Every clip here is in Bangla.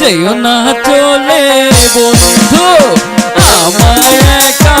যেও না চলে বন্ধু আমায় একা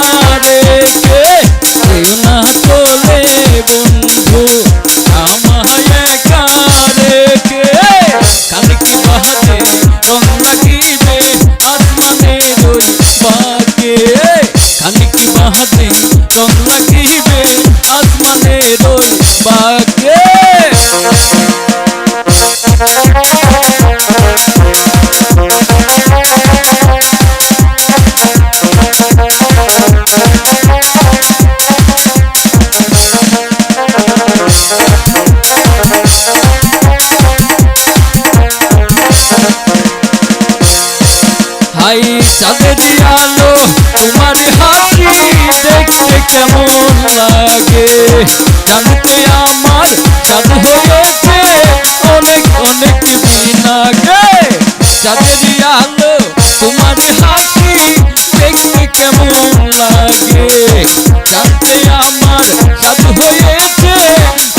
হাই চাঁদের আলো, তোমার হাসি দেখতে কেমন লাগে? জানতে আমার জাদু হয়েছে, অনেক অনেক দিন আগে চাঁদের আলো, তোমার হাসি দেখতে কেমন লাগে? জানতে আমার জাদু হয়েছে,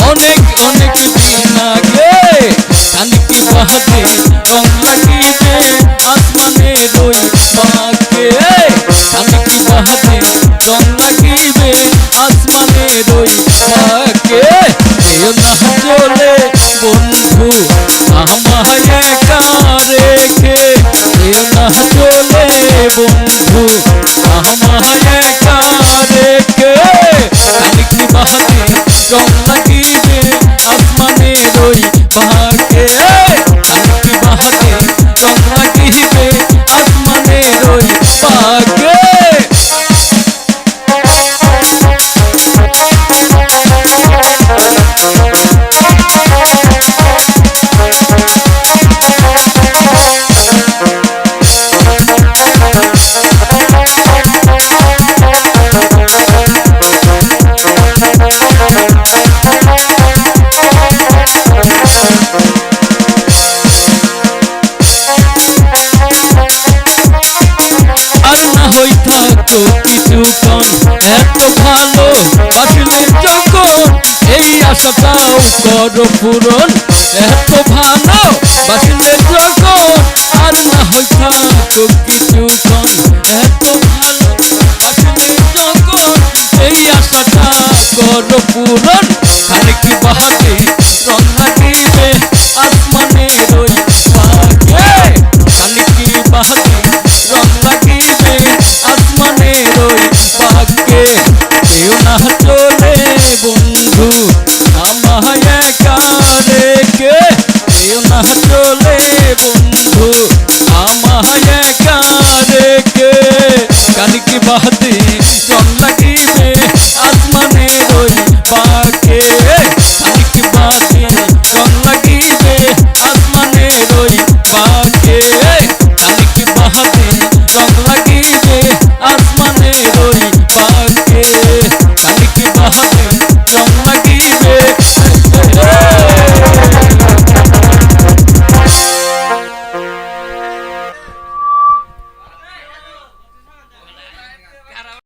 অনেক অনেক দিন আগে কানকি বাহাতে রং লাগিবে আসমানে রই পাকে কানকি বাহাতে রং লাগিবে? আসমানে রই পাকে কেউ না চলে বন্ধু, আমায় একা রেখে। কেউ না চলে বন্ধু, আমায় একা রেখে। কানকি বাহাতে রং লাগিবে? আসমানে রই পাকে পাকে করো পূরণ এত ভালো বাসিলে যখন আর না হই থাকতো কিছুক্ষণ এত ভালো বাসিলে যখন এই আশাটা করো পূরণ। খানিক বাহাতে কানিকি বাহাতে রং লাগিবে আসমানে রই পাকে কানিকি বাহাতে রং লাগিবে আসমানে রই পাকে